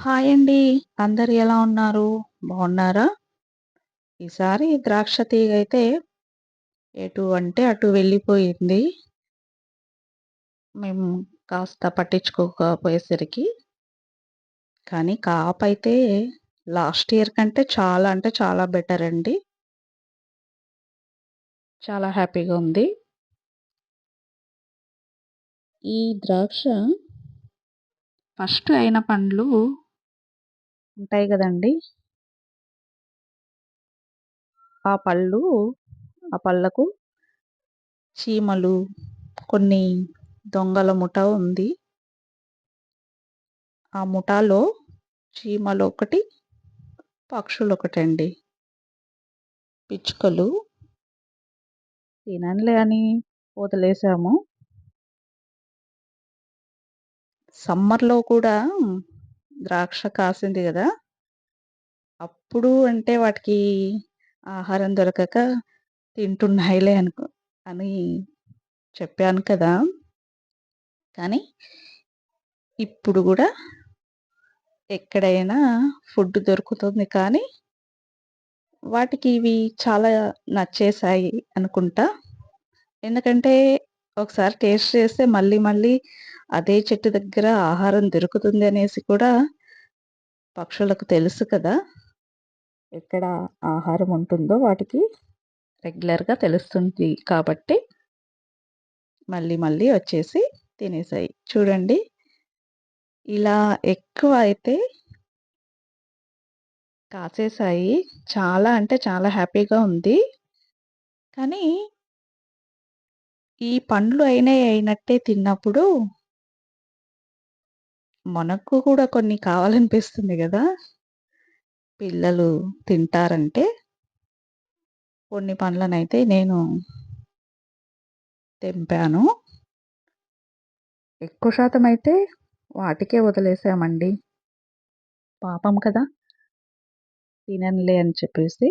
Hi అండి. అందరు ఎలా ఉన్నారు? బాగున్నారా? ఈసారి ద్రాక్ష తీగ అయితే ఎటు అంటే అటు వెళ్ళిపోయింది. మేము కాస్త పట్టించుకోకపోయేసరికి. కానీ కాపైతే లాస్ట్ ఇయర్ కంటే చాలా అంటే చాలా బెటర్ అండి. చాలా హ్యాపీగా ఉంది. ఈ ద్రాక్ష ఫస్ట్ అయిన పండ్లు ఉంటాయి కదండి ఆ పళ్ళు ఆ పళ్ళకు చీమలు, కొన్ని దొంగల ముఠ ఉంది. ఆ ముఠాలో చీమలు ఒకటి పక్షులు ఒకటండి పిచ్చుకలు తినలే అని వదిలేసాము. సమ్మర్‌లో కూడా ద్రాక్ష కాసింది కదా అప్పుడు అంటే వాటికి ఆహారం దొరకక తింటున్నాయిలే అనుకో అని చెప్పాను కదా! కానీ ఇప్పుడు కూడా ఎక్కడైనా ఫుడ్ దొరుకుతుంది కానీ వాటికి ఇవి చాలా నచ్చేసాయి అనుకుంటా. ఎందుకంటే ఒకసారి టేస్ట్ చేస్తే మళ్ళీ మళ్ళీ అదే చెట్టు దగ్గర ఆహారం దొరుకుతుంది అనేసి కూడా పక్షులకు తెలుసు కదా! ఎక్కడ ఆహారం ఉంటుందో వాటికి రెగ్యులర్‌గా తెలుస్తుంది కాబట్టి మళ్ళీ మళ్ళీ వచ్చేసి తినేసాయి. చూడండి. ఇలా ఎక్కువ అయితే కాసేసాయి. చాలా అంటే చాలా హ్యాపీగా ఉంది. కానీ ఈ పండ్లు అయినయి అయినట్టే తిన్నప్పుడు మనకు కూడా కొన్ని కావాలనిపిస్తుంది కదా పిల్లలు తింటారంటే కొన్ని పండ్లనైతే నేను తెంపాను. ఎక్కువ శాతం అయితే వాటికే వదిలేసామండి. పాపం కదా! తిననులే అని చెప్పేసి.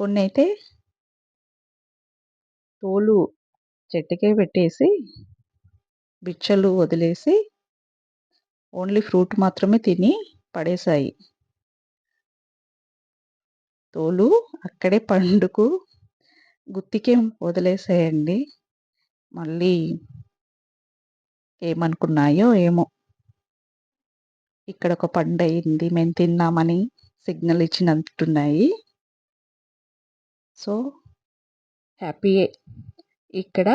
కొన్ని అయితే తోలు చెట్టుకే పెట్టేసి, బిచ్చలు వదిలేసి, ఓన్లీ ఫ్రూట్ మాత్రమే తిని పడేశాయి తోలు అక్కడే పండుకు గుత్తికే వదిలేసాయండి. మళ్ళీ ఏమనుకున్నాయో ఏమో! ఇక్కడ ఒక పండు అయింది మేము తిన్నామని సిగ్నల్ ఇచ్చినట్టున్నాయి. సో, హ్యాపీయే. ఇక్కడ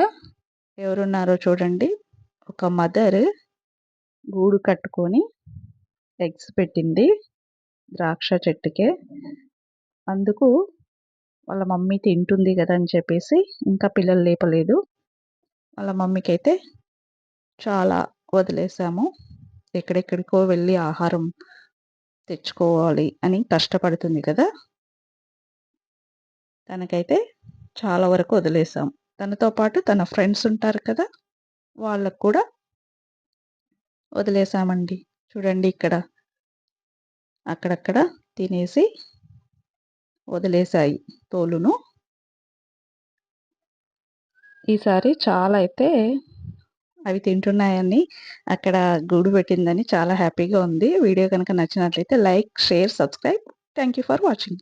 ఎవరున్నారో చూడండి. ఒక మదర్ గూడు కట్టుకొని ఎగ్స్ పెట్టింది. ద్రాక్ష చెట్టుకే. అందుకు వాళ్ళ మమ్మీ తింటుంది కదా అని చెప్పేసి ఇంకా పిల్లలు లేపలేదు. వాళ్ళ మమ్మీకైతే చాలా వదిలేసాము. ఎక్కడెక్కడికో వెళ్ళి ఆహారం తెచ్చుకోవాలి అని కష్టపడుతుంది కదా! తనకైతే చాలా వరకు వదిలేసాం. తనతో పాటు తన ఫ్రెండ్స్ ఉంటారు కదా! వాళ్ళకి కూడా వదిలేసామండి. చూడండి ఇక్కడ. అక్కడక్కడ తినేసి వదిలేసాయి తోలును. ఈసారి చాలా అయితే అవి తింటున్నాయని అక్కడ గూడు పెట్టిందని చాలా హ్యాపీగా ఉంది. వీడియో కనుక నచ్చినట్లయితే like, share, subscribe. Thank you for watching.